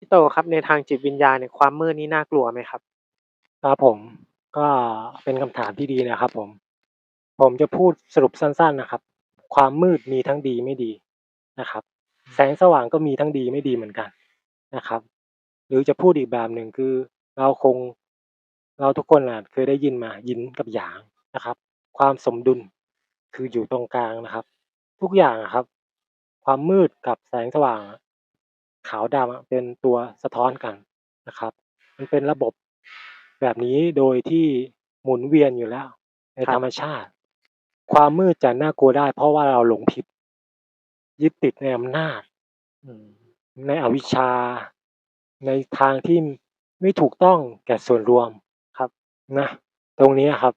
พี่โตครับในทางจิตวิญญาณเนี่ยความมืดนี่น่ากลัวไหมครับ?ครับผม ก็เป็นคำถามที่ดีนะครับผม ผมจะพูดสรุปสั้น ๆ นะครับ ความมืดมีทั้งดีไม่ดีนะครับ แสงสว่างก็มีทั้งดีไม่ดีเหมือนกันนะครับ หรือจะพูดอีกแบบหนึ่ง คือเราคง เราทุกคนน่ะเคยได้ยินมา หยินกับหยางนะครับ ความสมดุล คืออยู่ตรงกลางนะครับ ทุกอย่างอะครับ ความมืดกับแสงสว่างอะ ขาวดำอะเป็นตัวสะท้อนกันนะครับ มันเป็นระบบแบบนี้โดยที่หมุนเวียนอยู่แล้ว ในครธับรมชาติ ความมืดจะน่ากลัวได้ เพราะว่าเราหลงผิด ยึดติดในอำนาจอืมในอวิชชา ในทางที่ไม่ถูกต้องแก่ส่วนรวมครับนะตรงนี้อะครับ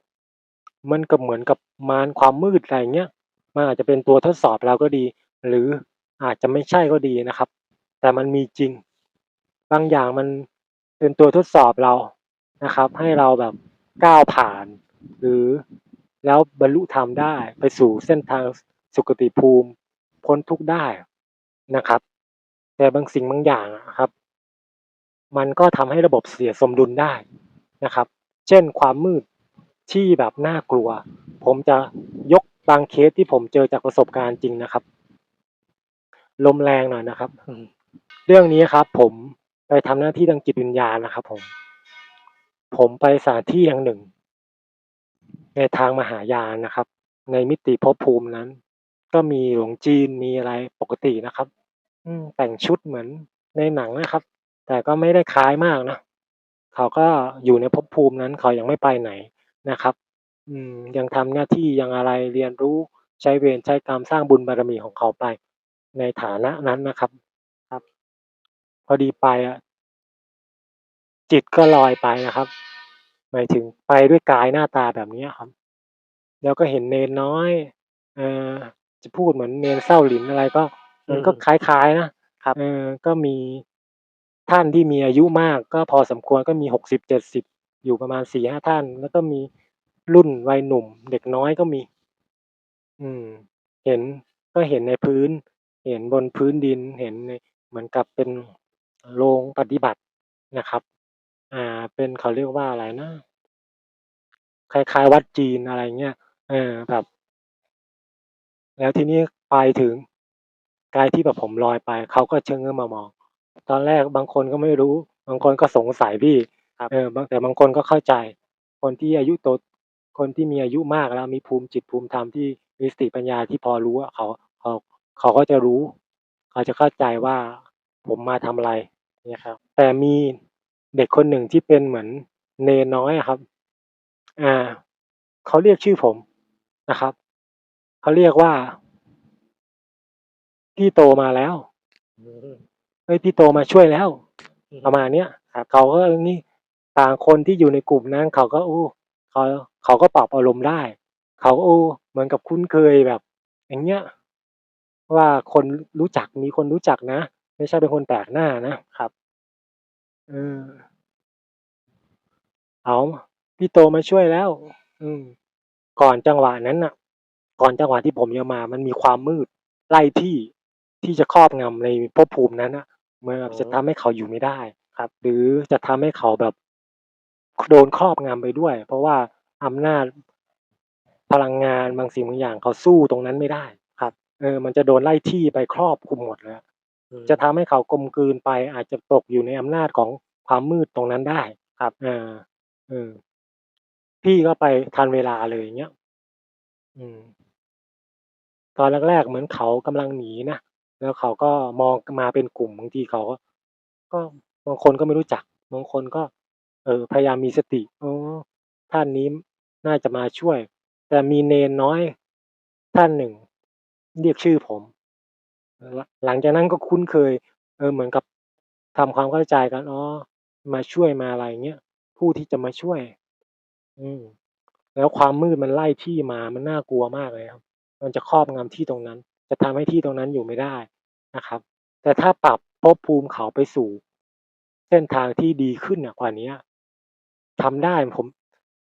มันก็เหมือนกับมารความมืดอะไรอย่างเงี้ยมันอาจจะเป็นตัวทดสอบเราก็ดี หรืออาจจะไม่ใช่ก็ดีนะครับ แต่มันมีจริง บางอย่างมันเป็นตัวทดสอบเรานะครับ ให้เราแบบก้าวผ่าน หรือแล้วบรรลุธรรมได้ไปสู่เส้นทางสุคติภูมิ พ้นทุกข์ได้นะครับ แต่บางสิ่งบางอย่างอะครับ มันก็ทำให้ระบบเสียสมดุลได้นะครับ เช่นความมืดที่แบบน่ากลัว ผมจะยกบางเคสที่ผมเจอจากประสบการณ์จริงนะครับ ลมแรงหน่อยนะครับ เรื่องนี้ครับ ผมไปทำหน้าที่ทางจิตวิญญาณนะครับ ผม ผมไปสถานที่แห่งหนึ่ง ในทางมหายานนะครับ ในมิติภพภูมินั้น ก็มีหลวงจีนมีอะไรปกตินะครับ อืมแต่งชุดเหมือนในหนังนะครับ แต่ก็ไม่ได้คล้ายมากนะเขาก็อยู่ในภพภูมินั้น เขายังไม่ไปไหนนะครับ อืม ยังทำหน้าที่ยังอะไรเรียนรู้ใช้เวรใช้กรรมสร้างบุญบารมีของเขาไป ในฐานะนั้นนะครับ พอดีไปอะจิตก็ลอยไปนะครับ หมายถึงไปด้วยกายหน้าตาแบบเนี้ยครับ แล้วก็เห็นเณรน้อยเอ่อจะพูดเหมือนเณรเส้าหลินอะไรก็ มันก็อืมคล้ายๆนะครับเออก็มีท่านที่มีอายุมาก ก็พอสมควรก็มี60-70อยู่ประมาณ4-5ท่าน แล้วก็มีรุ่นวัยหนุ่ม เด็กน้อยก็มี อืม เห็นก็เห็นในพื้น เห็นบนพื้นดินเห็นในเหมือนกับเป็น โรงปฏิบัตินะครับ อ่า เป็นเขาเรียกว่าอะไรนะ คล้ายๆ วัดจีนอะไรเงี้ย เออแบบ แล้วทีนี้ไปถึงกายที่แบบผมลอยไป เขาก็ชะเง้อมามอง ตอนแรกบางคนก็ไม่รู้ บางคนก็สงสัยพี่ครับเออบางแต่บางคนก็เข้าใจ คนที่อายุโต คนที่มีอายุมากแล้วมีภูมิจิตภูมิธรรมที่มีสติปัญญาที่พอรู้อะเขาเขาเขาก็จะรู้ เขาจะเข้าใจว่าผมมาทำอะไร เงี้ยครับ แต่มีเด็กคนหนึ่งที่เป็นเหมือนเณรน้อยอะครับ อ่าเขาเรียกชื่อผมนะครับเขาเรียกว่าพี่โตมาแล้วอืมเฮ้ยพี่โตมาช่วยแล้วอือปฮึระมาณเนี้ยเขาก็นี่ต่างคนที่อยู่ในกลุ่มนั้นเขาก็โอ้เขาเขาก็ปรับอารมณ์ได้ เขาก็โอ้เหมือนกับคุ้นเคยแบบ อย่างเงี้ย ว่าคนรู้จักมีคนรู้จักนะ ไม่ใช่เป็นคนแปลกหน้านะครับ เอออ้าวพี่โตมาช่วยแล้ว อืม ก่อนจังหวะนั้นน่ะ ก่อนจังหวะที่ผมจะมา มันมีความมืดไล่ที่ที่จะครอบงำในภพภูมินั้นน่ะเหมือนกับอืจะมทำให้เขาอยู่ไม่ได้ครับ หรือจะทำให้เขาแบบโดนครอบงำไปด้วย เพราะว่าอำนาจพลังงานบางสิ่งบางอย่างเขาสู้ตรงนั้นไม่ได้ ครับ เออ มันจะโดนไล่ที่ไปครอบคลุมหมดเลยอะอืม จะทำให้เขากลมกลืนไป อาจจะตกอยู่ในอำนาจของความมืดตรงนั้นได้ครับเออเออพี่ก็ไปทันเวลาเลยอย่างเงี้ยอืม ตอนแรกๆเหมือนเขากำลังหนีนะแล้วเขาก็มองมาเป็นกลุ่มบางทีเขาก็ก็บางคนก็ไม่รู้จักบางคนก็ เออพยายามมีสติอ๋อท่านนี้น่าจะมาช่วย แต่มีเณรน้อยท่านหนึ่ง เรียกชื่อผม หลังจากนั้นก็คุ้นเคย เออ เหมือนกับทำความเข้าใจกัน อ๋อ มาช่วยมาอะไรเงี้ย ผู้ที่จะมาช่วย อืม แล้วความมืดมันไล่ที่มา มันน่ากลัวมากเลยครับ มันจะครอบงำที่ตรงนั้น จะทำให้ที่ตรงนั้นอยู่ไม่ได้นะครับ แต่ถ้าปรับภพภูมิเขาไปสู่ เส้นทางที่ดีขึ้นน่ะกว่านี้ทำได้ผม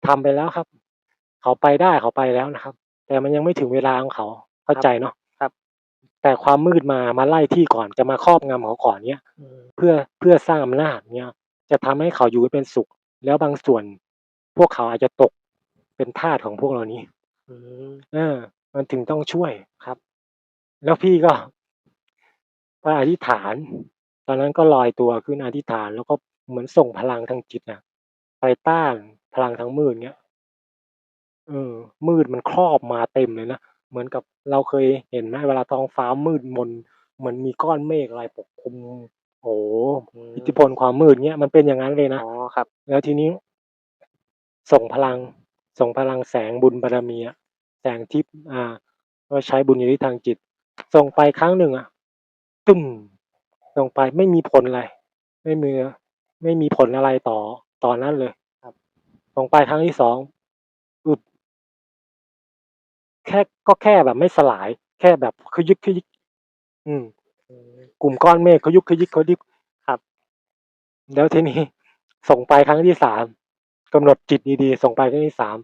ทำไปแล้วครับ เขาไปได้เขาไปแล้วนะครับ แต่มันยังไม่ถึงเวลาของเขาเข้าใจเนาะ แต่แต่ความมืดมามาไล่ที่ก่อนจะมาครอบงำเขาก่อนเนี้ยอืมเพื่อเพื่อสร้างอำนาจเนี้ยจะทำให้เขาอยู่เป็นสุข แล้วบางส่วน พวกเขาอาจจะตกเป็นทาสของพวกเรานี้อืมเออ มันถึงต้องช่วยครับ แล้วพี่ก็ไปอธิษฐาน ตอนนั้นก็ลอยตัวขึ้นอธิษฐาน แล้วก็เหมือนส่งพลังทางจิตนะไปต้านพลังทางมืดเนี้ยเออ มืดมันครอบมาเต็มเลยนะ เหมือนกับเราเคยเห็นไหมเวลาท้องฟ้ามืดมนเหมือนมีก้อนเมฆอะไรปกคลุมโอ้โหอืมอิทธิพลความมืดเนี้ยมันเป็นอย่างนั้นเลยนะอ๋อครับ แล้วทีนี้ ส่งพลัง ส่งพลังแสงบุญบารมีอะแสงทิพย์อ่า ก็ใช้บุญญาณิทางจิต ส่งไปครั้งหนึ่งอะตึ้มส่งไปไม่มีผลอะไรไม่มีไม่มีผลอะไรต่อตอนนั้นเลย ครับส่งไปครั้งที่สองอึด แค่ก็แค่แบบไม่สลาย แค่แบบขยึกขยิกอืมอืม กลุ่มก้อนเมฆเขายุกขยิกเขายิกครับ แล้วทีนี้ส่งไปครั้งที่สามกำหนดจิตดีๆส่งไปครั้งที่สาม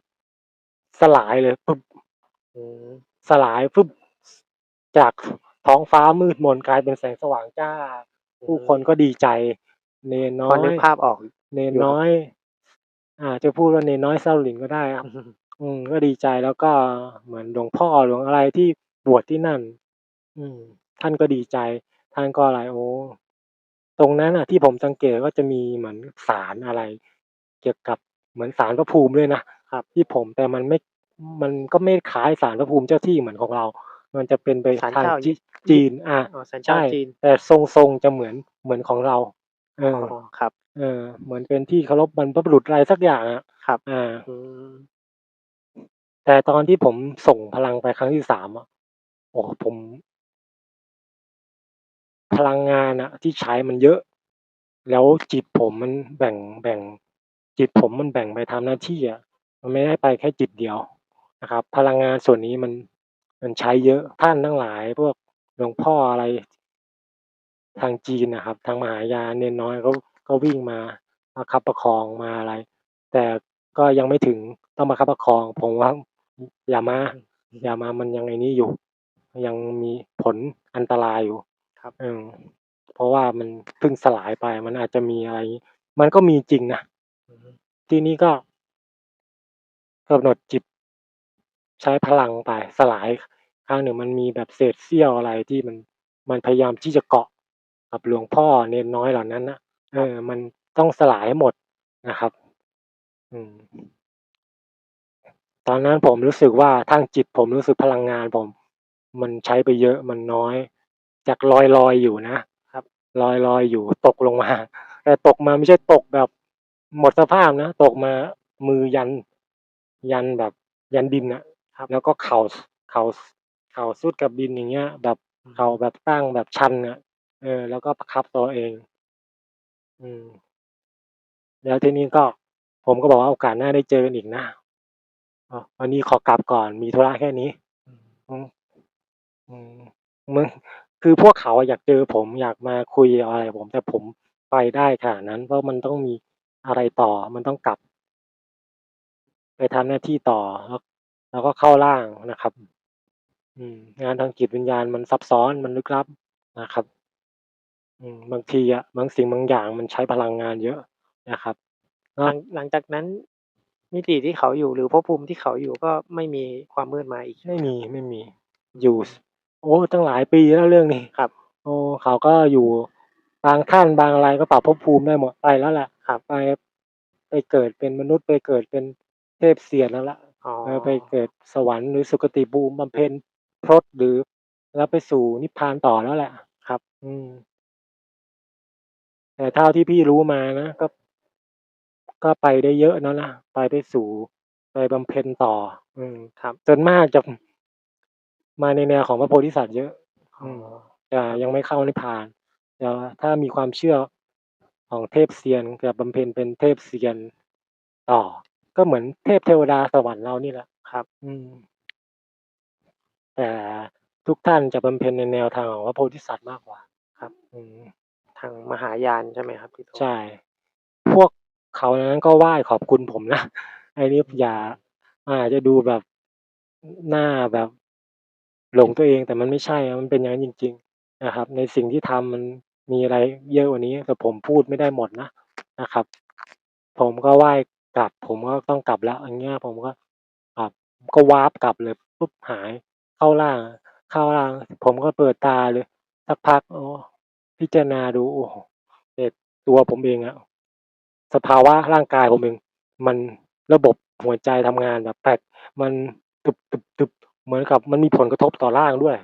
สลายเลยปุ๊บอืมสลายปุ๊บจากท้องฟ้ามืดมนกลายเป็นแสงสว่างจ้า ผู้คนก็ดีใจ เนนน้พออนึยกภาพออก เนนน้อยอ่าจะพูดว่าเนนน้อยเศร้าหลินก็ได้ครับ อืมอืม ก็ดีใจ แล้วก็เหมือนหลวงพ่อ หลวงอะไรที่บวชที่นั่น อืม ท่านก็ดีใจ ท่านก็อะไร โอ้ ตรงนั้นอะที่ผมสังเกตก็จะมีเหมือนสารอะไร เกี่ยวกับเหมือนสารพระภูมิด้วยนะครับ ที่ผม แต่มันไม่ มันก็ไม่คล้ายสารพระภูมิเจ้าที่เหมือนของเรา มันจะเป็นไปศาลทางเจ้าจีญี่จีนอ่า อ๋อ ศาลเจ้าใช่จีน แต่ทรง ๆ จะเหมือนเหมือนของเรา เออ๋อ อ ครับ เออ เหมือนเป็นที่เคารพบรรพบุรุษอะไรสักอย่างอะครับอ่าอืม แต่ตอนที่ผมส่งพลังไปครั้งที่สามอะโอ้ผม พลังงานอะที่ใช้มันเยอะ แล้วจิตผมมันแบ่ง แบ่ง จิตผมมันแบ่งไปทำหน้าที่อะ มันไม่ได้ไปแค่จิตเดียวนะครับ พลังงานส่วนนี้มัน มันใช้เยอะ ท่านทั้งหลาย พวกหลวงพ่ออะไร ทางจีนนะครับ ทางมหายานเนนน้อย เขาก็วิ่งมาประคับประคอง มาอะไร แต่ก็ยังไม่ถึงต้องประคับประคอง ผมว่า อย่ามา อย่ามามันยังไงนี้อยู่ ยังมีผลอันตรายอยู่ ครับ เออ เพราะว่ามันเพิ่งสลายไป มันอาจจะมีอะไรมันก็มีจริงนะ อืมทีนี้ก็ กำหนดจิต ใช้พลังไป สลาย ครั้งหนึ่งมันมีแบบเศษเสี้ยวอะไรที่มัน มันพยายามที่จะเกาะกับหลวงพ่อเนนน้อยเหล่านั้นนะเออมันต้องสลายให้หมดนะครับ อืม ตอนนั้นผมรู้สึกว่าทางจิตผมรู้สึกพลังงานผม มันใช้ไปเยอะมันน้อย จากลอยลอยๆอยู่นะครับลอยลอยๆอยู่ตกลงมา แต่ตกมาไม่ใช่ตกแบบหมดสภาพนะตกมามือยัน ยันแบบ ยันดินนะครับ แล้วก็เข่าเข่าเข่าสุดกับดินอย่างเงี้ย แบบเข่าแบบตั้งแบบชันอะเออ แล้วก็ประคับตัวเอง อืม แล้วทีนี้ก็ ผมก็บอกว่าโอกาสหน้าได้เจอกันอีกนะ อ๋อ วันนี้ขอกลับก่อน มีธุระแค่นี้อืมอืม อืม มึง คือพวกเขาอะอยากเจอผม อยากมาคุยอะไรผม แต่ผมไปได้ขนาดนั้น เพราะมันต้องมีอะไรต่อ มันต้องกลับ ไปทำหน้าที่ต่อ แล้ว แล้วก็เข้าร่างนะครับ อืม งานทางจิตวิญญาณมันซับซ้อน มันลึกลับนะครับ อืม บางทีอะ บางสิ่งบางอย่างมันใช้พลังงานเยอะนะครับ หลัง หลังจากนั้น มิติที่เขาอยู่หรือภพภูมิที่เขาอยู่ก็ไม่มีความมืดมาอีก ไม่มีไม่มีอยู่โอ้ตั้งหลายปีแล้วเรื่องนี้ครับ โอ้เขาก็อยู่บางท่านบางอะไรก็ปรับภพภูมิได้หมดไปแล้วแหละครับไปไปเกิดเป็นมนุษย์ไปเกิดเป็นเทพเสียแล้วล่ะอ๋อเออไปเกิดสวรรค์หรือสุคติภูมิบำเพ็ญพรตหรือแล้วไปสู่นิพพานต่อแล้วแหละครับ อืม แต่เท่าที่พี่รู้มานะก็ ก็ไปได้เยอะแล้วนะไปได้สู่ไปบำเพ็ญต่อ อืมครับ จนมากจะมาในแนวของพระโพธิสัตว์เยอะอ๋อือมจะยังไม่เข้านิพพานแต่ว่าถ้ามีความเชื่อของเทพเซียนจะบำเพ็ญเป็นเทพเซียนต่อ ก็เหมือนเทพเทวดาสวรรค์เรานี่แหละครับ อืม แต่ทุกท่านจะบำเพ็ญในแนวทางของพระโพธิสัตว์มากกว่า ครับ อืมทางมหายานใช่ไหมครับพี่โตใช่ พวก เขานั้นก็ไหว้ขอบคุณผมนะไอ้นี่อย่าอาจจะดูแบบหน้าแบบหลงตัวเองแต่มันไม่ใช่อะมันเป็นอย่างนั้นจริง ๆ นะครับ ในสิ่งที่ทำมันมีอะไรเยอะกว่านี้แต่ผมพูดไม่ได้หมดนะนะครับ ผมก็ไหว้กลับ ผมก็ต้องกลับแล้วอย่างเงี้ยผมก็กลับก็วาร์ปกลับเลยปุ๊บหายเข้าร่าง เข้าร่าง ผมก็เปิดตาเลยสักพักอ๋อพิจารณาดูโอ้โฮแต่ตัวผมเองอะ สภาวะร่างกายผมเองมันระบบหัวใจทำงานแบบแปลกมันตึบๆๆเหมือนกับมันมีผลกระทบต่อร่างด้วย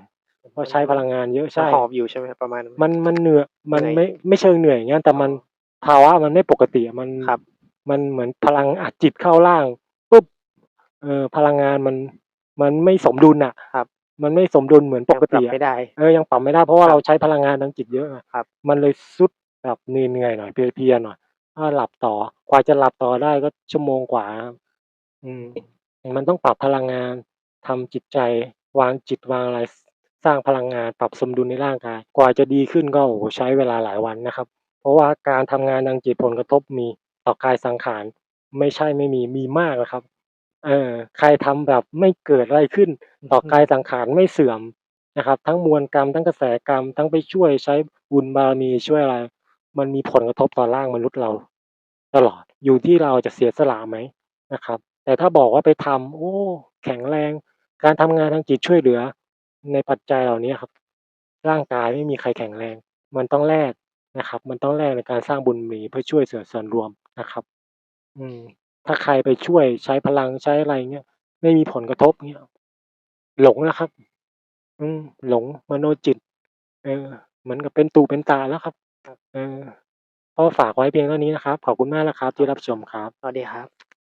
เพราะใช้พลังงานเยอะใช่มันหอบอยู่ใช่ไหมครับ?ประมาณนั้นไหม?มันมันเหนื่อยมันเหนื่อยไม่ไม่เชิงเหนื่อยอย่างงั้นแต่มันอ๋อภาวะมันไม่ปกติอะมันครับมันเหมือนพลังอัดจิตเข้าร่างปุ๊บเออพลังงานมันมันไม่สมดุลน่ะครับ มันไม่สมดุลเหมือนปกติยังปรับอะไม่ได้เออยังปรับไม่ได้เพราะว่าครัเราบใช้พลังงานทางจิตเยอะไงครับ มันเลยทรุดแบบเหนื่อยๆหน่อยเพลียๆหน่อย ก็หลับต่อ กว่าจะหลับต่อได้ก็ชั่วโมงกว่าครับ อืม มันต้องปรับพลังงาน ทำจิตใจ วางจิตวางอะไร สร้างพลังงาน ปรับสมดุลในร่างกาย กว่าจะดีขึ้นก็ โอ้โฮ ใช้เวลาหลายวันนะครับ เพราะว่าการทำงานทางจิต ผลกระทบมีต่อกายสังขาร ไม่ใช่ไม่มี มีมากนะครับ เออ ใครทำแบบไม่เกิดอะไรขึ้นต่อกายสังขารไม่เสื่อมนะครับ ทั้งมวลกรรม ทั้งกระแสกรรม ทั้งไปช่วย ใช้บุญบารมีช่วยอะไร มันมีผลกระทบต่อร่างมนุษย์เรา ตลอดอยู่ที่เราจะเสียสละไหมนะครับ แต่ถ้าบอกว่าไปทำโอ้ แข็งแรง การทำงานทางจิตช่วยเหลือ ในปัจจัยเหล่านี้ครับ ร่างกายไม่มีใครแข็งแรง มันต้องแลกนะครับ มันต้องแลกในการสร้างบุญมีเพื่อช่วยเสือส่วนรวมนะครับ อืม ถ้าใครไปช่วยใช้พลังใช้อะไรเงี้ยไม่มีผลกระทบเงี้ยหลงแล้วครับ อืม หลงมโนจิต เออเหมือนกับเป็นตุเป็นตาแล้วครับครับเออ ก็ฝากไว้เพียงเท่านี้นะครับ ขอบคุณมากนะครับที่รับชมครับ สวัสดีครับ